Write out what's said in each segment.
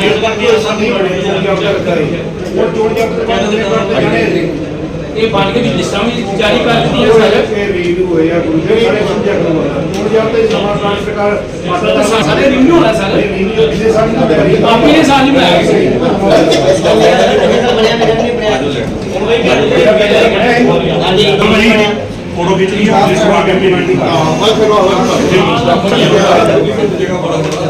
ਇਹ ਸਾਡੀ ਚੋਣ ਜਾਬਤਾ ਕਰੇ ਉਹ ਚੋਣ ਜਾਬਤਾ ਕਰਦੇ ਜਾਣੇ ਇਹ ਬਣ ਕੇ ਦੀ ਲਿਸਟਾਂ ਵੀ ਜਾਰੀ ਕਰ ਦਿੱਤੀਆਂ ਸਰ। ਇਹ ਰੀਵਿਊ ਹੋਏ ਆ ਗੁਰੂ ਦੇ ਸਾਰੇ ਸਬਜੈਕਟ ਨੂੰ ਚੋਣ ਜਾਬਤੇ ਸਮਾਂ ਸਰਕਾਰ ਤਾਂ ਸਾ- ਸਾਰੇ ਰਿਵਿਊ ਹੋਣਾ ਸਰ। ਕਿਸੇ ਸਾਲ ਨੂੰ ਤਿਆਰੀ ਆਪੀ ਨੇ ਸਾਲ ਹੀ ਬਣਾਇਆ ਸੀ ਫੋਟੋ ਖਿੱਚ ਲਈ ਜਿਸ ਨੂੰ ਆਗੇ ਪੇਮੈਂਟ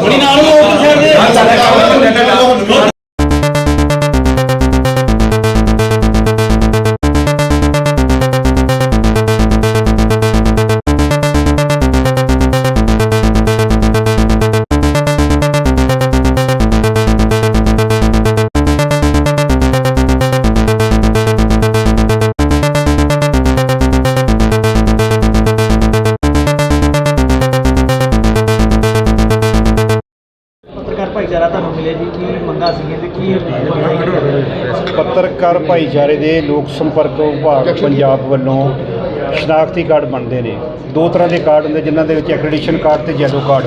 ਬੜੀ ਨਾਲ ਉਹ ਸਾਈਡ ਦੇ ਪੱਤਰਕਾਰ ਭਾਈਚਾਰੇ ਦੇ ਲੋਕ ਸੰਪਰਕ ਵਿਭਾਗ ਪੰਜਾਬ ਵੱਲੋਂ ਸ਼ਨਾਖਤੀ ਕਾਰਡ ਬਣਦੇ ਨੇ। ਦੋ ਤਰ੍ਹਾਂ ਦੇ ਕਾਰਡ ਹੁੰਦੇ ਜਿਨ੍ਹਾਂ ਦੇ ਵਿੱਚ ਐਕ੍ਰੈਡੀਸ਼ਨ ਕਾਰਡ ਤੇ ਯੈਲੋ ਕਾਰਡ।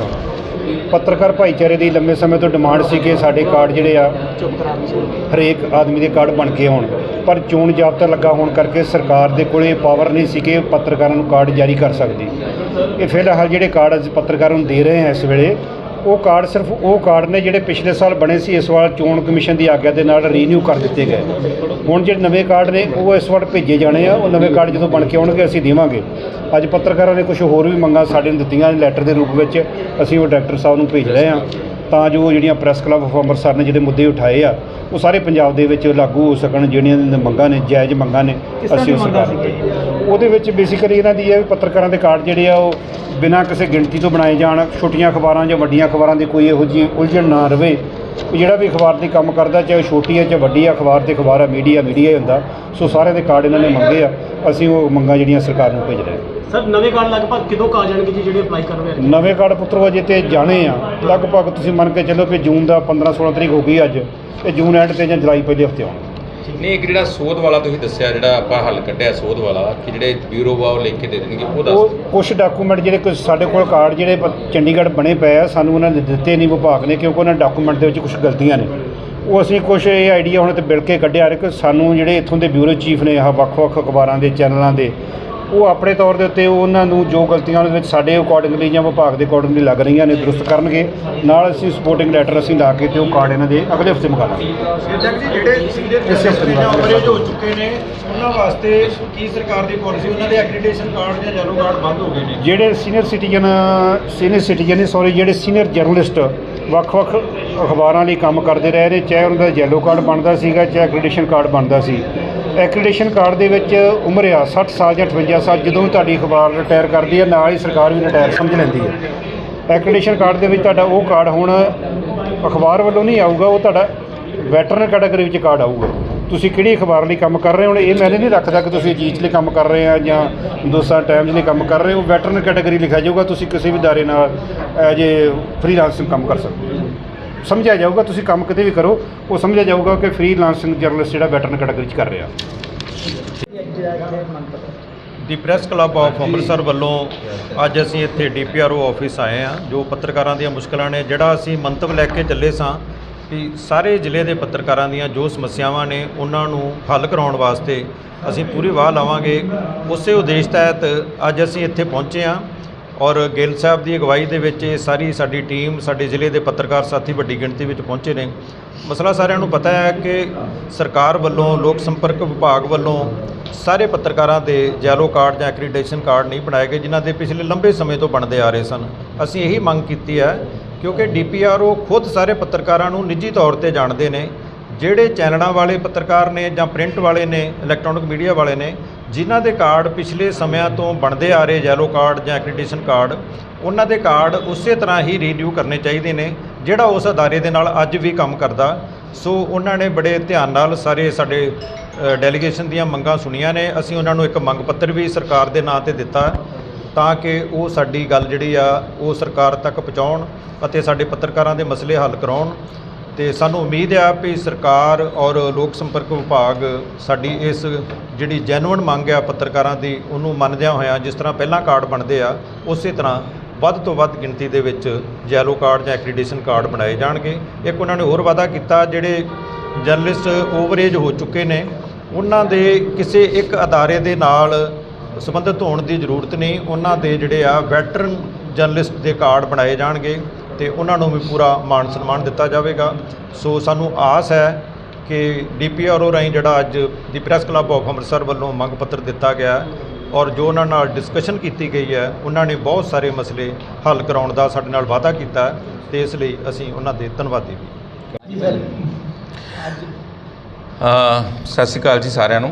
ਪੱਤਰਕਾਰ ਭਾਈਚਾਰੇ ਦੀ ਲੰਬੇ ਸਮੇਂ ਤੋਂ ਡਿਮਾਂਡ ਸੀ ਕਿ ਸਾਡੇ ਕਾਰਡ ਜਿਹੜੇ ਆ ਹਰੇਕ ਆਦਮੀ ਦੇ ਕਾਰਡ ਬਣ ਕੇ ਆਉਣ। ਪਰ ਚੋਣ ਜਾਬਤਾ ਲੱਗਾ ਹੋਣ ਕਰਕੇ ਸਰਕਾਰ ਦੇ ਕੋਲੇ ਪਾਵਰ ਨਹੀਂ ਸੀ ਕਿ ਪੱਤਰਕਾਰਾਂ ਨੂੰ ਕਾਰਡ ਜਾਰੀ ਕਰ ਸਕਦੀ। ਇਹ ਫਿਲਹਾਲ ਜਿਹੜੇ ਕਾਰਡ ਅਸੀਂ ਪੱਤਰਕਾਰਾਂ ਨੂੰ ਦੇ ਰਹੇ ਹਾਂ ਇਸ ਵੇਲੇ ਉਹ ਕਾਰਡ ਸਿਰਫ ਉਹ ਕਾਰਡ ਨੇ ਜਿਹੜੇ ਪਿਛਲੇ ਸਾਲ ਬਣੇ ਸੀ, ਇਸ ਵਾਰ ਚੋਣ ਕਮਿਸ਼ਨ ਦੀ ਆਗਿਆ ਦੇ ਨਾਲ ਰੀਨਿਊ ਕਰ ਦਿੱਤੇ ਗਏ। ਹੁਣ ਜਿਹੜੇ ਨਵੇਂ ਕਾਰਡ ਨੇ, ਉਹ ਇਸ ਵਾਰ ਭੇਜੇ ਜਾਣੇ ਆ। ਉਹ ਨਵੇਂ ਕਾਰਡ ਜਦੋਂ ਬਣ ਕੇ ਆਉਣਗੇ, ਅਸੀਂ ਦੇਵਾਂਗੇ। ਅੱਜ ਪੱਤਰਕਾਰਾਂ ਨੇ ਕੁਝ ਹੋਰ ਵੀ ਮੰਗਾਂ ਸਾਡੇ ਨੂੰ ਦਿੱਤੀਆਂ ਲੈਟਰ ਦੇ ਰੂਪ ਵਿੱਚ। ਅਸੀਂ ਉਹ ਡਾਇਰੈਕਟਰ ਸਾਹਿਬ ਨੂੰ ਭੇਜ ਰਹੇ ਹਾਂ। ਤਾਂ ਜੋ ਜਿਹੜੀਆਂ ਪ੍ਰੈਸ ਕਲੱਬ ਆਫ ਅੰਮ੍ਰਿਤਸਰ ਨੇ ਜਿਹੜੇ ਮੁੱਦੇ ਉਠਾਏ ਆ ਉਹ ਸਾਰੇ ਪੰਜਾਬ ਦੇ ਵਿੱਚ ਲਾਗੂ ਹੋ ਸਕਣ ਜਿਹੜੀਆਂ ਮੰਗਾਂ ਨੇ ਜਾਇਜ਼ ਮੰਗਾਂ ਨੇ ਅਸੀਂ ਸੀਗੀਆਂ ਉਹਦੇ ਵਿੱਚ ਬੇਸਿਕਲੀ ਇਹਨਾਂ ਦੀ ਇਹ ਵੀ ਪੱਤਰਕਾਰਾਂ ਦੇ ਕਾਰਡ ਜਿਹੜੇ ਆ ਉਹ ਬਿਨਾਂ ਕਿਸੇ ਗਿਣਤੀ ਤੋਂ ਬਣਾਏ ਜਾਣ ਛੋਟੀਆਂ ਅਖਬਾਰਾਂ ਜਾਂ ਵੱਡੀਆਂ ਅਖਬਾਰਾਂ ਦੀ ਕੋਈ ਇਹੋ ਜਿਹੀ ਉਲਝਣ ਨਾ ਰਵੇ। ਜਿਹੜਾ ਵੀ ਅਖਬਾਰ ਦੀ ਕੰਮ ਕਰਦਾ ਚਾਹੇ ਉਹ ਛੋਟੀ ਹੈ ਚਾਹੇ ਵੱਡੀ ਹੈ ਅਖਬਾਰ ਤੇ ਅਖਬਾਰ ਹੈ ਮੀਡੀਆ ਮੀਡੀਆ ਹੀ ਹੁੰਦਾ। ਸੋ ਸਾਰੇ ਦੇ ਕਾਰਡ ਇਹਨਾਂ ਨੇ ਮੰਗੇ ਆ। ਅਸੀਂ ਉਹ ਮੰਗਾਂ ਜਿਹੜੀਆਂ ਸਰਕਾਰ ਨੂੰ ਭੇਜ ਰਹੇ ਹਾਂ। ਸਰ ਨਵੇਂ ਕਾਰਡ ਲਗਭਗ ਕਿਦੋਂ ਕਾ ਜਾਣਗੇ ਜੀ ਜਿਹੜੇ ਅਪਲਾਈ ਕਰਨ ਵੇ ਨਵੇਂ ਕਾਰਡ ਪੁੱਤਰੋ ਅਜੇ ਤੇ ਜਾਣੇ ਆ। ਲਗਭਗ ਤੁਸੀਂ ਮੰਨ ਕੇ ਚੱਲੋ ਕਿ ਜੂਨ ਦਾ 15 16 ਤਰੀਕ ਹੋ ਗਈ ਅੱਜ। ਤੇ ਜੂਨ ਐਂਡ ਤੇ ਜਾਂ ਜੁਲਾਈ ਪਹਿਲੇ ਹਫ਼ਤੇ ਆਉਣਗੇ ਨਹੀਂ ਇੱਕ ਜਿਹੜਾ ਸੋਧ ਵਾਲਾ ਤੁਸੀਂ ਦੱਸਿਆ ਜਿਹੜਾ ਆਪਾਂ ਹੱਲ ਕੱਢਿਆ ਸੋਧ ਵਾਲਾ ਕਿ ਜਿਹੜੇ ਬਿਊਰੋ ਵਾ ਉਹ ਲਿਖ ਕੇ ਦੇ ਦੇਣਗੇ ਉਹ ਦੱਸ ਉਹ ਦਿਓ। ਕੁਝ ਡਾਕੂਮੈਂਟ ਜਿਹੜੇ ਕੁਝ ਸਾਡੇ ਕੋਲ ਕਾਰਡ ਜਿਹੜੇ ਪ- ਚੰਡੀਗੜ੍ਹ ਬਣੇ ਪਏ ਆ ਸਾਨੂੰ ਉਹਨਾਂ ਨੇ ਦਿੱਤੇ ਨਹੀਂ ਵਿਭਾਗ ਨੇ ਕਿਉਂਕਿ ਉਹਨਾਂ ਡਾਕੂਮੈਂਟ ਦੇ ਵਿੱਚ ਕੁਝ ਗਲਤੀਆਂ ਨੇ ਉਹ ਅਸੀਂ ਕੁਝ ਇਹ ਆਈਡੀਆ ਹੁਣ ਤੇ ਬਿਲ ਕੇ ਕੱਢਿਆ ਕਿ ਸਾਨੂੰ ਜਿਹੜੇ ਇੱਥੋਂ ਦੇ ਬਿਊਰੋ ਚੀਫ ਨੇ ਆਹ ਵੱਖ-ਵੱਖ ਅਖਬਾਰਾਂ ਦੇ ਚੈਨਲਾਂ ਦੇ ਉਹ ਆਪਣੇ ਤੌਰ ਦੇ ਉੱਤੇ ਉਹਨਾਂ ਨੂੰ ਜੋ ਗਲਤੀਆਂ ਉਹਦੇ ਵਿੱਚ ਸਾਡੇ ਅਕੋਰਡਿੰਗਲੀ ਜਾਂ ਵਿਭਾਗ ਦੇ ਅਕੋਰਡਿੰਗਲੀ ਲੱਗ ਰਹੀਆਂ ਨੇ ਦਰੁਸਤ ਕਰਨਗੇ। ਨਾਲ ਅਸੀਂ ਸਪੋਰਟਿੰਗ ਲੈਟਰ ਅਸੀਂ ਲਾ ਕੇ ਤੇ ਉਹ ਕਾਰਡ ਇਹਨਾਂ ਦੇ ਅਗਲੇ ਹਫ਼ਤੇ ਮੰਗਾ ਲਾਂਗੇ। ਜੀ ਜਿਹੜੇ ਸੀਨੀਅਰ ਹਫ਼ਤੇ ਜਾਂ ਅਵਰੇਜ ਹੋ ਚੁੱਕੇ ਨੇ ਉਹਨਾਂ ਵਾਸਤੇ ਕੀ ਸਰਕਾਰ ਦੀ ਪਾਲਿਸੀ ਉਹਨਾਂ ਦੇ ਐਕ੍ਰੈਡੀਟੇਸ਼ਨ ਕਾਰਡ ਜਾਂ ਯੈਲੋ ਕਾਰਡ ਬੰਦ ਹੋ ਗਏ ਨੇ। ਜਿਹੜੇ ਸੀਨੀਅਰ ਸਿਟੀਜ਼ਨ ਸੀਨੀਅਰ ਸਿਟੀਜ਼ਨ ਨੇ ਸੌਰੀ ਜਿਹੜੇ ਸੀਨੀਅਰ ਜਰਨਲਿਸਟ ਵੱਖ-ਵੱਖ ਅਖਬਾਰਾਂ ਲਈ ਕੰਮ ਕਰਦੇ ਰਹੇ ਨੇ ਚਾਹੇ ਉਹਨਾਂ ਦਾ ਯੈਲੋ ਕਾਰਡ ਬਣਦਾ ਸੀਗਾ ਚਾਹੇ ਐਕ੍ਰੈਡੀਟੇਸ਼ਨ ਕਾਰਡ ਬਣਦਾ ਸੀ ਐਕ੍ਰੈਡੀਟੇਸ਼ਨ ਕਾਰਡ ਦੇ ਵਿੱਚ ਉਮਰ ਆ 60 ਸਾਲ ਜਾਂ 58 ਸਾਲ, ਜਦੋਂ ਵੀ ਤੁਹਾਡੀ ਅਖਬਾਰ ਰਿਟਾਇਰ ਕਰਦੀ ਹੈ, ਨਾਲ ਹੀ ਸਰਕਾਰ ਵੀ ਰਿਟਾਇਰ ਸਮਝ ਲੈਂਦੀ ਹੈ। ਐਕ੍ਰੈਡੀਟੇਸ਼ਨ ਕਾਰਡ ਦੇ ਵਿੱਚ ਤੁਹਾਡਾ ਉਹ ਕਾਰਡ ਹੁਣ ਅਖਬਾਰ ਵੱਲੋਂ ਨਹੀਂ ਆਊਗਾ, ਉਹ ਤੁਹਾਡਾ ਵੈਟਰਨ ਕੈਟਾਗਰੀ ਵਿੱਚ ਕਾਰਡ ਆਊਗਾ। ਤੁਸੀਂ ਕਿਹੜੀ ਅਖਬਾਰ ਲਈ ਕੰਮ ਕਰ ਰਹੇ ਹੋ? ਹੁਣ ਇਹ ਮੈਨੇ ਨਹੀਂ ਰੱਖਦਾ ਕਿ ਤੁਸੀਂ ਅਜੀਤ ਲਈ ਕੰਮ ਕਰ ਰਹੇ ਆ ਜਾਂ ਹਿੰਦੁਸਤਾਨ ਟਾਈਮਜ਼ ਲਈ ਕੰਮ ਕਰ ਰਹੇ ਹੋ। ਵੈਟਰਨ ਕੈਟਾਗਰੀ ਲਿਖਿਆ ਜਾਊਗਾ, ਤੁਸੀਂ ਕਿਸੇ ਵੀ ਦਾਇਰੇ ਨਾਲ ਐਜ ਏ ਫ੍ਰੀਲਾਂਸਿੰਗ ਕੰਮ ਕਰ ਸਕਦੇ ਹੋ। ਸਮਝਿਆ ਜਾਊਗਾ, ਤੁਸੀਂ ਕੰਮ ਕਿਤੇ ਵੀ ਕਰੋ, ਉਹ ਸਮਝਿਆ ਜਾਊਗਾ ਕਿ ਫ੍ਰੀਲਾਂਸਿੰਗ ਜਰਨਲਿਸਟ ਜਿਹੜਾ ਵੈਟਰਨ ਕੈਟਾਗਰੀ 'ਚ ਕਰ ਰਿਹਾ। The press club of Amritsar ਵੱਲੋਂ ਅੱਜ ਅਸੀਂ ਇੱਥੇ ਡੀਪੀਆਰਓ ਆਫਿਸ ਆਏ ਆ ਜੋ ਪੱਤਰਕਾਰਾਂ ਦੀਆਂ ਮੁਸ਼ਕਲਾਂ ਨੇ, ਜਿਹੜਾ ਅਸੀਂ ਮੰਤਵ ਲੈ ਕੇ ਚੱਲੇ ਸਾਂ ਕਿ ਸਾਰੇ ਜ਼ਿਲ੍ਹੇ ਦੇ ਪੱਤਰਕਾਰਾਂ ਦੀਆਂ ਜੋ ਸਮੱਸਿਆਵਾਂ ਨੇ, ਉਹਨਾਂ ਨੂੰ ਹੱਲ ਕਰਾਉਣ ਵਾਸਤੇ ਅਸੀਂ ਪੂਰੀ ਵਾਹ ਲਾਵਾਂਗੇ। ਉਸੇ ਉਦੇਸ਼ ਤਹਿਤ ਅੱਜ ਅਸੀਂ ਇੱਥੇ ਪਹੁੰਚੇ ਆ ਔਰ ਗਿੱਲ ਸਾਹਿਬ ਦੀ ਅਗਵਾਈ ਦੇ ਵਿੱਚ ਇਹ ਸਾਰੀ ਸਾਡੀ ਟੀਮ, ਸਾਡੇ ਜ਼ਿਲ੍ਹੇ ਦੇ ਪੱਤਰਕਾਰ ਸਾਥੀ ਵੱਡੀ ਗਿਣਤੀ ਵਿੱਚ ਪਹੁੰਚੇ ਨੇ। ਮਸਲਾ ਸਾਰਿਆਂ ਨੂੰ ਪਤਾ ਹੈ ਕਿ ਸਰਕਾਰ ਵੱਲੋਂ, ਲੋਕ ਸੰਪਰਕ ਵਿਭਾਗ ਵੱਲੋਂ ਸਾਰੇ ਪੱਤਰਕਾਰਾਂ ਦੇ ਜੈਲੋ ਕਾਰਡ ਜਾਂ ਐਕ੍ਰੀਡੇਸ਼ਨ ਕਾਰਡ ਨਹੀਂ ਬਣਾਏ ਗਏ, ਜਿਨ੍ਹਾਂ ਦੇ ਪਿਛਲੇ ਲੰਬੇ ਸਮੇਂ ਤੋਂ ਬਣਦੇ ਆ ਰਹੇ ਸਨ। ਅਸੀਂ ਇਹੀ ਮੰਗ ਕੀਤੀ ਹੈ ਕਿਉਂਕਿ ਡੀਪੀਆਰਓ ਖੁਦ ਸਾਰੇ ਪੱਤਰਕਾਰਾਂ ਨੂੰ ਨਿੱਜੀ ਤੌਰ ਤੇ ਜਾਣਦੇ ਨੇ, ਜਿਹੜੇ ਚੈਨਲਾਂ ਵਾਲੇ ਪੱਤਰਕਾਰ ਨੇ ਜਾਂ ਪ੍ਰਿੰਟ ਵਾਲੇ ਨੇ ਇਲੈਕਟ੍ਰੋਨਿਕ ਮੀਡੀਆ ਵਾਲੇ ਨੇ ਜਿਨ੍ਹਾਂ ਦੇ ਕਾਰਡ ਪਿਛਲੇ ਸਮਿਆਂ ਤੋਂ ਬਣਦੇ ਆ ਰਹੇ ਯੈਲੋ ਕਾਰਡ ਜਾਂ ਐਕ੍ਰੀਡੇਸ਼ਨ ਕਾਰਡ ਉਹਨਾਂ ਦੇ ਕਾਰਡ ਉਸੇ ਤਰ੍ਹਾਂ ਹੀ ਰੀਨਿਊ ਕਰਨੇ ਚਾਹੀਦੇ ਨੇ, ਜਿਹੜਾ ਉਸ ਅਦਾਰੇ ਦੇ ਨਾਲ ਅੱਜ ਵੀ ਕੰਮ ਕਰਦਾ। ਸੋ ਉਹਨਾਂ ਨੇ ਬੜੇ ਧਿਆਨ ਨਾਲ ਸਾਰੇ ਸਾਡੇ ਡੈਲੀਗੇਸ਼ਨ ਦੀਆਂ ਮੰਗਾਂ ਸੁਣੀਆਂ ਨੇ। ਅਸੀਂ ਉਹਨਾਂ ਨੂੰ ਇੱਕ ਮੰਗ ਪੱਤਰ ਵੀ ਸਰਕਾਰ ਦੇ ਨਾਂ ਤੇ ਦਿੱਤਾ ਤਾਂ ਕਿ ਉਹ ਸਾਡੀ ਗੱਲ ਜਿਹੜੀ ਆ, ਉਹ ਸਰਕਾਰ ਤੱਕ ਪਹੁੰਚਾਉਣ ਅਤੇ ਸਾਡੇ ਪੱਤਰਕਾਰਾਂ ਦੇ ਮਸਲੇ ਹੱਲ ਕਰਾਉਣ। ਤੇ ਸਾਨੂੰ ਉਮੀਦ ਆ ਵੀ ਸਰਕਾਰ ਔਰ ਲੋਕ ਸੰਪਰਕ ਵਿਭਾਗ ਸਾਡੀ ਇਸ ਜਿਹੜੀ ਜੈਨੂਇਨ ਮੰਗ ਆ ਪੱਤਰਕਾਰਾਂ ਦੀ, ਉਹਨੂੰ ਮੰਨਦਿਆਂ ਹੋਇਆਂ ਜਿਸ ਤਰ੍ਹਾਂ ਪਹਿਲਾਂ ਕਾਰਡ ਬਣਦੇ ਆ, ਉਸੇ ਤਰ੍ਹਾਂ ਵੱਧ ਤੋਂ ਵੱਧ ਗਿਣਤੀ ਦੇ ਵਿੱਚ ਯੈਲੋ ਕਾਰਡ ਜਾਂ ਐਕ੍ਰੀਡੇਸ਼ਨ ਕਾਰਡ ਬਣਾਏ ਜਾਣਗੇ। ਇੱਕ ਉਹਨਾਂ ਨੇ ਹੋਰ ਵਾਅਦਾ ਕੀਤਾ, ਜਿਹੜੇ ਜਰਨਲਿਸਟ ਓਵਰੇਜ ਹੋ ਚੁੱਕੇ ਨੇ, ਉਹਨਾਂ ਦੇ ਕਿਸੇ ਇੱਕ ਅਦਾਰੇ ਦੇ ਨਾਲ ਸੰਬੰਧਿਤ ਹੋਣ ਦੀ ਜ਼ਰੂਰਤ ਨਹੀਂ। ਉਹਨਾਂ ਦੇ ਜਿਹੜੇ ਆ ਵੈਟਰਨ ਜਰਨਲਿਸਟ ਦੇ ਕਾਰਡ ਬਣਾਏ ਜਾਣਗੇ। ਤੇ ਉਹਨਾਂ ਨੂੰ ਵੀ ਪੂਰਾ ਮਾਣ ਸਨਮਾਨ ਦਿੱਤਾ ਜਾਵੇਗਾ। ਸੋ ਸਾਨੂੰ ਆਸ ਹੈ ਕਿ ਡੀਪੀਆਰਓ ਰਾਹੀਂ ਜਿਹੜਾ ਅੱਜ the press club of Amritsar ਵੱਲੋਂ ਮੰਗ ਪੱਤਰ ਦਿੱਤਾ ਗਿਆ ਔਰ ਜੋ ਉਹਨਾਂ ਨਾਲ ਡਿਸਕਸ਼ਨ ਕੀਤੀ ਗਈ ਹੈ, ਉਹਨਾਂ ਨੇ ਬਹੁਤ ਸਾਰੇ ਮਸਲੇ ਹੱਲ ਕਰਾਉਣ ਦਾ ਸਾਡੇ ਨਾਲ ਵਾਅਦਾ ਕੀਤਾ ਹੈ ਤੇ ਇਸ ਲਈ ਅਸੀਂ ਉਹਨਾਂ ਦੇ ਧੰਨਵਾਦੀ ਵੀ। ਸਤਿ ਸ਼੍ਰੀ ਅਕਾਲ ਜੀ ਸਾਰਿਆਂ ਨੂੰ।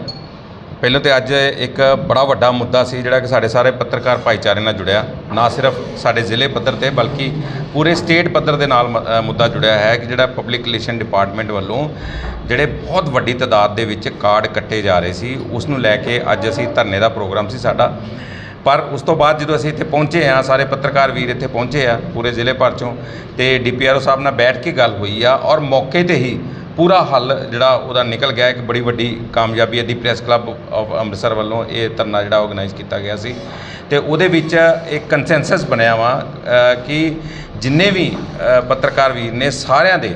ਪਹਿਲਾਂ ਤੇ ਅੱਜ ਇੱਕ ਬੜਾ ਵੱਡਾ ਮੁੱਦਾ ਸੀ ਜਿਹੜਾ ਕਿ ਸਾਡੇ ਸਾਰੇ ਪੱਤਰਕਾਰ ਭਾਈਚਾਰੇ ਨਾਲ ਜੁੜਿਆ। ਨਾ ਸਿਰਫ ਸਾਡੇ ਜ਼ਿਲ੍ਹੇ ਪੱਧਰ ਤੇ ਬਲਕਿ ਪੂਰੇ ਸਟੇਟ ਪੱਧਰ ਦੇ ਨਾਲ ਮ- ਅ, ਮੁੱਦਾ ਜੁੜਿਆ ਹੈ ਕਿ ਜਿਹੜਾ ਪਬਲਿਕ ਰਿਲੇਸ਼ਨ ਡਿਪਾਰਟਮੈਂਟ ਵੱਲੋਂ ਜਿਹੜੇ ਬਹੁਤ ਵੱਡੀ ਤਾਦਾਦ ਦੇ ਵਿੱਚ ਕਾਰਡ ਕੱਟੇ ਜਾ ਰਹੇ ਸੀ ਉਸ ਨੂੰ ਲੈ ਕੇ ਅੱਜ ਅਸੀਂ ਧਰਨੇ ਦਾ ਪ੍ਰੋਗਰਾਮ ਸੀ ਸਾਡਾ। ਪਰ ਉਸ ਤੋਂ ਬਾਅਦ ਜਦੋਂ ਅਸੀਂ ਇੱਥੇ ਪਹੁੰਚੇ ਆ ਸਾਰੇ ਪੱਤਰਕਾਰ ਵੀਰ ਇੱਥੇ ਪਹੁੰਚੇ ਆ ਪੂਰੇ ਜ਼ਿਲ੍ਹੇ ਭਰ ਚੋਂ ਤੇ ਡੀਪੀਆਰਓ ਸਾਹਿਬ ਨਾਲ ਬੈਠ ਕੇ ਗੱਲ ਹੋਈ ਆ ਔਰ ਮੌਕੇ ਤੇ ਹੀ ਪੂਰਾ ਹੱਲ ਜਿਹੜਾ ਉਹਦਾ ਨਿਕਲ ਗਿਆ, ਇੱਕ ਬੜੀ ਵੱਡੀ ਕਾਮਯਾਬੀ ਹੈ। The press club of Amritsar ਵੱਲੋਂ ਇਹ ਧਰਨਾ ਜਿਹੜਾ ਆਰਗੇਨਾਈਜ਼ ਕੀਤਾ ਗਿਆ ਸੀ। ਤੇ ਉਹਦੇ ਵਿੱਚ ਇੱਕ ਕੰਸੈਂਸਸ ਬਣਿਆ ਵਾ ਕਿ ਜਿੰਨੇ ਵੀ ਪੱਤਰਕਾਰ ਵੀਰ ਨੇ ਸਾਰਿਆਂ ਦੇ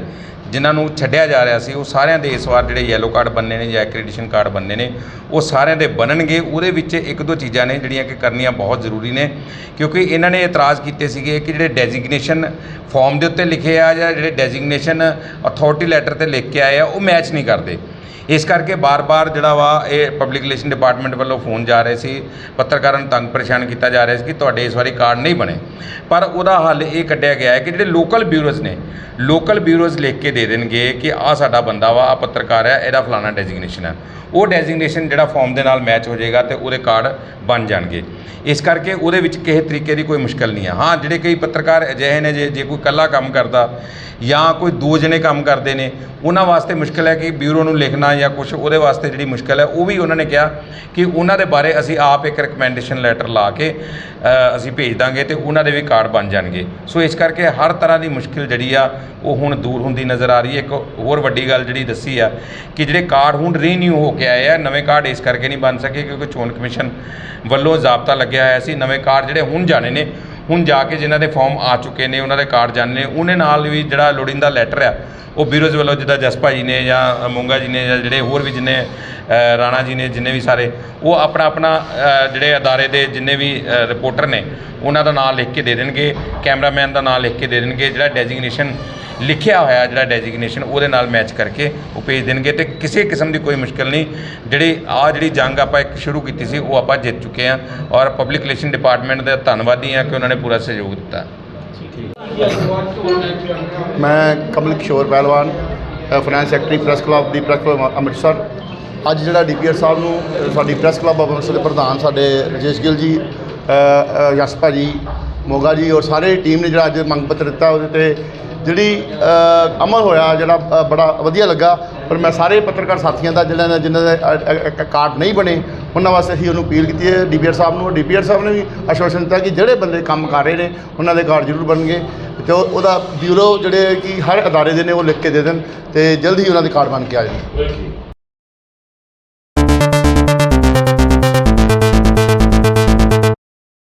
ਜਿਨ੍ਹਾਂ ਨੂੰ ਛੱਡਿਆ ਜਾ ਰਿਹਾ ਸੀ, ਉਹ ਸਾਰਿਆਂ ਦੇ ਇਸ ਵਾਰ ਜਿਹੜੇ ਯੈਲੋ ਕਾਰਡ ਬੰਨੇ ਨੇ ਜਾਂ ਐਕ੍ਰੀਡੇਸ਼ਨ ਕਾਰਡ ਬੰਨੇ ਨੇ, ਉਹ ਸਾਰਿਆਂ ਦੇ ਬਣਨਗੇ। ਉਹਦੇ ਵਿੱਚ ਇੱਕ ਦੋ ਚੀਜ਼ਾਂ ਨੇ ਜਿਹੜੀਆਂ ਕਿ ਕਰਨੀਆਂ ਬਹੁਤ ਜ਼ਰੂਰੀ ਨੇ, ਕਿਉਂਕਿ ਇਹਨਾਂ ਨੇ ਇਤਰਾਜ਼ ਕੀਤੇ ਸੀਗੇ ਕਿ ਜਿਹੜੇ ਡੈਜ਼ਿਗਨੇਸ਼ਨ ਫਾਰਮ ਦੇ ਉੱਤੇ ਲਿਖੇ ਆ ਜਾਂ ਜਿਹੜੇ ਡੈਜ਼ਿਗਨੇਸ਼ਨ ਅਥਾਰਟੀ ਲੈਟਰ ਤੇ ਲਿਖ ਕੇ ਆਏ ਆ, ਉਹ ਮੈਚ ਨਹੀਂ ਕਰਦੇ। ਇਸ ਕਰਕੇ ਬਾਰ-ਬਾਰ ਜਿਹੜਾ ਵਾ ਇਹ ਪਬਲਿਕ ਰਿਲੇਸ਼ਨ ਡਿਪਾਰਟਮੈਂਟ ਵੱਲੋਂ ਫੋਨ ਜਾ ਰਹੇ ਸੀ, ਪੱਤਰਕਾਰਾਂ ਨੂੰ ਤੰਗ ਪਰੇਸ਼ਾਨ ਕੀਤਾ ਜਾ ਰਿਹਾ ਸੀ ਕਿ ਤੁਹਾਡੇ ਇਸ ਵਾਰੀ ਕਾਰਡ ਨਹੀਂ ਬਣੇ। ਪਰ ਉਹਦਾ ਹੱਲ ਇਹ ਕੱਢਿਆ ਗਿਆ ਹੈ ਕਿ ਜਿਹੜੇ ਲੋਕਲ ਬਿਊਰੋਜ਼ ਨੇ ਲੋਕਲ ਬਿਊਰੋਜ਼ ਲਿਖ ਕੇ ਦੇ ਦੇਣਗੇ ਕਿ ਆਹ ਸਾਡਾ ਬੰਦਾ ਵਾ ਆ ਪੱਤਰਕਾਰ ਹੈ, ਇਹਦਾ ਫਲਾਣਾ ਡੈਜ਼ਿਗਨੇਸ਼ਨ ਹੈ। ਉਹ ਡੈਜ਼ਿਗਨੇਸ਼ਨ ਜਿਹੜਾ ਫਾਰਮ ਦੇ ਨਾਲ ਮੈਚ ਹੋ ਜਾਏਗਾ ਤੇ ਉਹਦੇ ਕਾਰਡ ਬਣ ਜਾਣਗੇ। ਇਸ ਕਰਕੇ ਉਹਦੇ ਵਿੱਚ ਕਿਸੇ ਤਰੀਕੇ ਦੀ ਕੋਈ ਮੁਸ਼ਕਲ ਨਹੀਂ ਹੈ। ਹਾਂ, ਜਿਹੜੇ ਕਈ ਪੱਤਰਕਾਰ ਅਜਿਹੇ ਨੇ ਜੇ ਜੇ ਕੋਈ ਇਕੱਲਾ ਕੰਮ ਕਰਦਾ ਜਾਂ ਕੋਈ ਦੋ ਜਣੇ ਕੰਮ ਕਰਦੇ ਨੇ, ਉਹਨਾਂ ਵਾਸਤੇ ਮੁਸ਼ਕਲ ਹੈ ਕਿ ਬਿਊਰੋ ਨੂੰ ਲਿਖਣਾ ਜਾਂ ਕੁਝ ਉਹਦੇ ਵਾਸਤੇ ਜਿਹੜੀ ਮੁਸ਼ਕਲ ਹੈ, ਉਹ ਵੀ ਉਹਨਾਂ ਨੇ ਕਿਹਾ ਕਿ ਉਹਨਾਂ ਦੇ ਬਾਰੇ ਅਸੀਂ ਆਪ ਇੱਕ ਰეკਮੈਂਡੇਸ਼ਨ ਲੈਟਰ ਲਾ ਕੇ ਅਸੀਂ ਭੇਜ ਦਾਂਗੇ ਤੇ ਉਹਨਾਂ ਦੇ ਵੀ ਕਾਰਡ ਬਣ ਜਾਣਗੇ। ਸੋ ਇਸ ਕਰਕੇ ਹਰ ਤਰ੍ਹਾਂ ਦੀ ਮੁਸ਼ਕਲ ਜਿਹੜੀ ਆ, ਉਹ ਹੁਣ ਦੂਰ ਹੁੰਦੀ ਨਜ਼ਰ ਆ ਰਹੀ ਹੈ। ਇੱਕ ਹੋਰ ਵੱਡੀ ਗੱਲ ਜਿਹੜੀ ਦੱਸੀ ਆ ਕਿ ਜਿਹੜੇ ਕਾਰਡ ਹੁਣ ਰੀਨਿਊ ਹੋ ਕੇ ਆਏ ਆ, ਨਵੇਂ ਕਾਰਡ ਇਸ ਕਰਕੇ ਨਹੀਂ ਬਣ ਸਕੇ ਕਿਉਂਕਿ ਚੋਣ ਕਮਿਸ਼ਨ ਵੱਲੋਂ ਜ਼ਾਬਤਾ ਲੱਗਿਆ ਹੋਇਆ ਸੀ। ਨਵੇਂ ਕਾਰਡ ਜਿਹੜੇ ਹੁਣ ਜਾਣੇ ਨੇ ਹੁਣ ਜਾ ਕੇ ਜਿਨ੍ਹਾਂ ਦੇ ਫਾਰਮ ਆ ਚੁੱਕੇ ਨੇ, ਉਹਨਾਂ ਦੇ ਕਾਰਡ ਜਾਣੇ ਨੇ, ਉਹਨੇ ਨਾਲ ਵੀ ਜਿਹੜਾ ਲੋੜੀਂਦਾ ਲੈਟਰ ਆ, ਉਹ ਬਿਊਰੋਜ਼ ਵੱਲੋਂ ਜਿੱਦਾਂ ਜਸਪਾ ਜੀ ਨੇ ਜਾਂ ਮੂੰਗਾ ਜੀ ਨੇ ਜਾਂ ਜਿਹੜੇ ਹੋਰ ਵੀ ਜਿੰਨੇ ਰਾਣਾ ਜੀ ਨੇ, ਜਿੰਨੇ ਵੀ ਸਾਰੇ, ਉਹ ਆਪਣਾ ਆਪਣਾ ਜਿਹੜੇ ਅਦਾਰੇ ਦੇ ਜਿੰਨੇ ਵੀ ਰਿਪੋਰਟਰ ਨੇ, ਉਹਨਾਂ ਦਾ ਨਾਮ ਲਿਖ ਕੇ ਦੇ ਦੇਣਗੇ ਕੈਮਰਾਮੈਨ ਦਾ ਨਾਮ ਲਿਖ ਕੇ ਦੇ ਦੇਣਗੇ, ਜਿਹੜਾ ਡੈਜ਼ਿਗਨੇਸ਼ਨ ਲਿਖਿਆ ਹੋਇਆ ਜਿਹੜਾ ਡੈਜ਼ਿਗਨੇਸ਼ਨ ਉਹਦੇ ਨਾਲ ਮੈਚ ਕਰਕੇ ਉਹ ਭੇਜ ਦੇਣਗੇ ਤੇ ਕਿਸੇ ਕਿਸਮ ਦੀ ਕੋਈ ਮੁਸ਼ਕਲ ਨਹੀਂ। ਜਿਹੜੀ ਆ ਜਿਹੜੀ ਜੰਗ ਆਪਾਂ ਇੱਕ ਸ਼ੁਰੂ ਕੀਤੀ ਸੀ ਉਹ ਆਪਾਂ ਜਿੱਤ ਚੁੱਕੇ ਹਾਂ ਔਰ ਪਬਲਿਕ ਰਿਲੇਸ਼ਨ ਡਿਪਾਰਟਮੈਂਟ ਦਾ ਧੰਨਵਾਦੀ ਹਾਂ ਕਿ ਉਹਨਾਂ ਨੇ ਪੂਰਾ ਸਹਿਯੋਗ ਦਿੱਤਾ। ਮੈਂ Kamal Kishore Pehalwan finance secretary press club the press club Amritsar. ਅੱਜ ਜਿਹੜਾ ਡੀਪੀਆਰ ਸਾਹਿਬ ਨੂੰ ਸਾਡੀ ਪ੍ਰੈਸ ਕਲੱਬ ਅੰਮ੍ਰਿਤਸਰ ਦੇ ਪ੍ਰਧਾਨ ਸਾਡੇ ਰਜੇਸ਼ ਗਿੱਲ ਜੀ ਅ, ਅ, ਯਸ਼ ਭਾਜੀ ਮੋਗਾ ਜੀ ਔਰ ਸਾਰੇ ਟੀਮ ਨੇ ਜਿਹੜਾ ਅੱਜ ਮੰਗ ਪੱਤਰ ਦਿੱਤਾ ਉਹਦੇ ਤੇ ਜਿਹੜੀ ਅਮਲ ਹੋਇਆ, ਜਿਹੜਾ ਬੜਾ ਵਧੀਆ ਲੱਗਾ। ਪਰ ਮੈਂ ਸਾਰੇ ਪੱਤਰਕਾਰ ਸਾਥੀਆਂ ਦਾ ਜਿਹੜਾ ਨੇ ਜਿਨ੍ਹਾਂ ਦੇ ਕਾਰਡ ਨਹੀਂ ਬਣੇ, ਉਹਨਾਂ ਵਾਸਤੇ ਅਸੀਂ ਉਹਨੂੰ ਅਪੀਲ ਕੀਤੀ ਹੈ। ਡੀਪੀਆਰ ਸਾਹਿਬ ਨੂੰ, ਡੀਪੀਆਰ ਸਾਹਿਬ ਨੇ ਵੀ ਆਸ਼ਵਾਸਨ ਦਿੱਤਾ ਕਿ ਜਿਹੜੇ ਬੰਦੇ ਕੰਮ ਕਰ ਰਹੇ ਨੇ, ਉਹਨਾਂ ਦੇ ਕਾਰਡ ਜ਼ਰੂਰ ਬਣਨਗੇ। ਤੇ ਉਹ- ਉਹਦਾ ਬਿਊਰੋ ਜਿਹੜੇ ਕਿ ਹਰ ਅਦਾਰੇ ਦੇ ਨੇ, ਉਹ ਲਿਖ ਕੇ ਦੇ ਦੇਣ ਤੇ ਜਲਦੀ ਉਹਨਾਂ ਦੇ ਕਾਰਡ ਬਣ ਕੇ ਆ ਜਾਣ।